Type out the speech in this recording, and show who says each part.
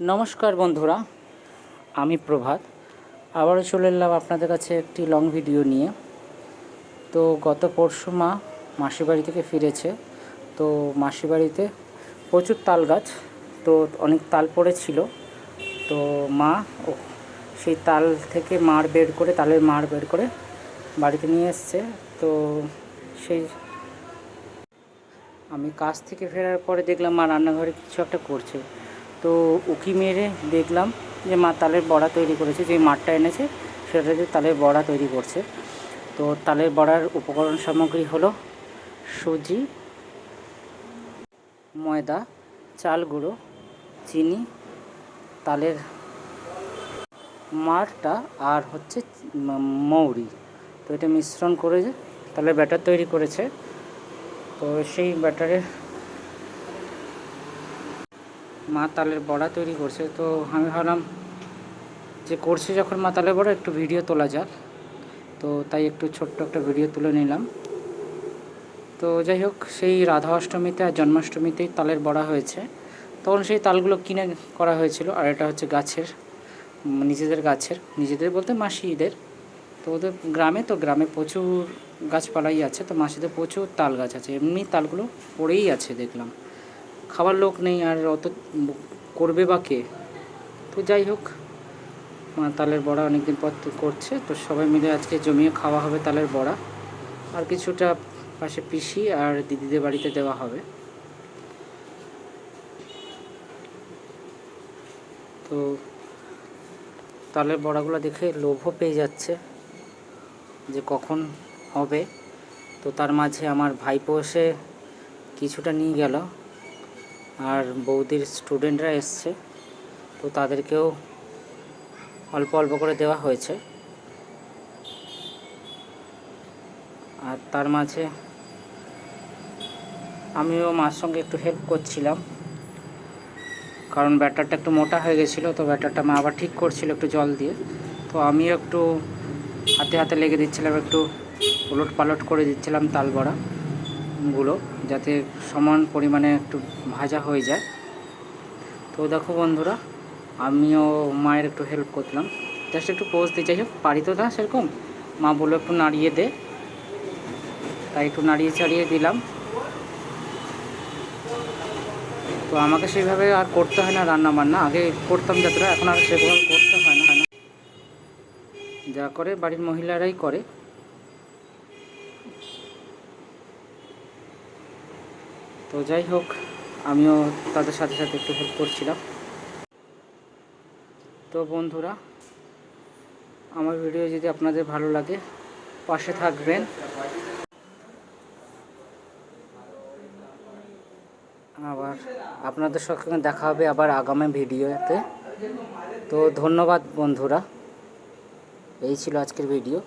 Speaker 1: নমস্কার বন্ধুরা, আমি প্রভাত। আবারও চলে এলাম আপনাদের কাছে একটি লং ভিডিও নিয়ে। তো গত পরশু মা মাসির বাড়ি থেকে ফিরেছে। তো মাসির বাড়িতে প্রচুর তাল গাছ, তো অনেক তাল পড়েছিল। তো মা, ও, সেই তাল থেকে মার বের করে, তালের মার বের করে বাড়িতে নিয়ে এসছে। তো সেই আমি কাজ থেকে ফেরার পরে দেখলাম মা রান্নাঘরে কিছু একটা করছে। তো উকি মেরে দেখলাম যে মা তালের বড়া তৈরি করেছে যে মাঠটা এনেছে সেটা দিয়ে তালের বড়া তৈরি করছে। তো তালের বড়ার উপকরণ সামগ্রী হলো সুজি, ময়দা, চাল গুঁড়ো, চিনি, তালের মারটা আর হচ্ছে মৌরি। তো এটা মিশ্রণ করে তালের ব্যাটার তৈরি করেছে। তো সেই ব্যাটারে মা তালের বড়া তৈরি করছে। তো আমি ভাবলাম যে করছে যখন মা তালের বড়া, একটু ভিডিও তোলা যাক। তো তাই একটু ছোট্ট একটা ভিডিও তুলে নিলাম। তো যাই হোক, সেই রাধা অষ্টমীতে আর জন্মাষ্টমীতেই তালের বড়া হয়েছে। তখন সেই তালগুলো কিনে করা হয়েছিল, আর এটা হচ্ছে গাছের, নিজেদের গাছের, নিজেদের বলতে মাসিদের। তো ওদের গ্রামে, তো গ্রামে প্রচুর গাছপালাই আছে, তো মাসিদের প্রচুর তাল গাছ আছে। এমনি তালগুলো পড়েই আছে, দেখলাম। খাবার লোক নেই আর অত করবে বা কে? তো যাই হোক তালের বড়া অনেকদিন পর তো করছে, তো সবাই মিলে আজকে জমিয়ে খাওয়া হবে তালের বড়া। আর কিছুটা পাশে পিসি আর দিদিদের বাড়িতে দেওয়া হবে। তো তালের বড়াগুলো দেখে লোভও পেয়ে যাচ্ছে যে কখন হবে। তো তার মাঝে আমার ভাইপো এসে কিছুটা নিয়ে গেল। আর বৌদির স্টুডেন্টরা এসছে, তো তাদেরকেও অল্প অল্প করে দেওয়া হয়েছে। আর তার মাঝে আমিও মার সঙ্গে একটু হেল্প করছিলাম, কারণ ব্যাটারটা একটু মোটা হয়ে গেছিল, তো ব্যাটারটা মা আবার ঠিক করছিল একটু জল দিয়ে। তো আমিও একটু হাতে হাতে লেগে দিচ্ছিলাম, একটু উলট পালট করে দিচ্ছিলাম তাল বড়া গুলো যাতে সমান পরিমাণে একটু ভাজা হয়ে যায়। তো দেখো বন্ধুরা, আমিও মায়ের একটু হেল্প করলাম। জাস্ট একটু পোজ দিই, যাই হোক, পারি তো না সেরকম? মা বলল একটু নাড়িয়ে দে। তাই একটু নাড়িয়ে চাড়িয়ে দিলাম। তো আমাকে সেইভাবে আর করতে হয় না রান্না বান্না। আগে করতাম যতটা, এখন আর সেভাবে করতে হয় না। যা করে বাড়ির মহিলারাই করে। তো যাই হোক, আমিও তাদের সাথে সাথে একটু হেল্প করছিলাম। তো বন্ধুরা, আমার ভিডিও যদি আপনাদের ভালো লাগে, পাশে থাকবেন। আবার আপনাদের সঙ্গে দেখা হবে আবার আগামী ভিডিওতে তো। ধন্যবাদ বন্ধুরা। এই ছিল আজকের ভিডিও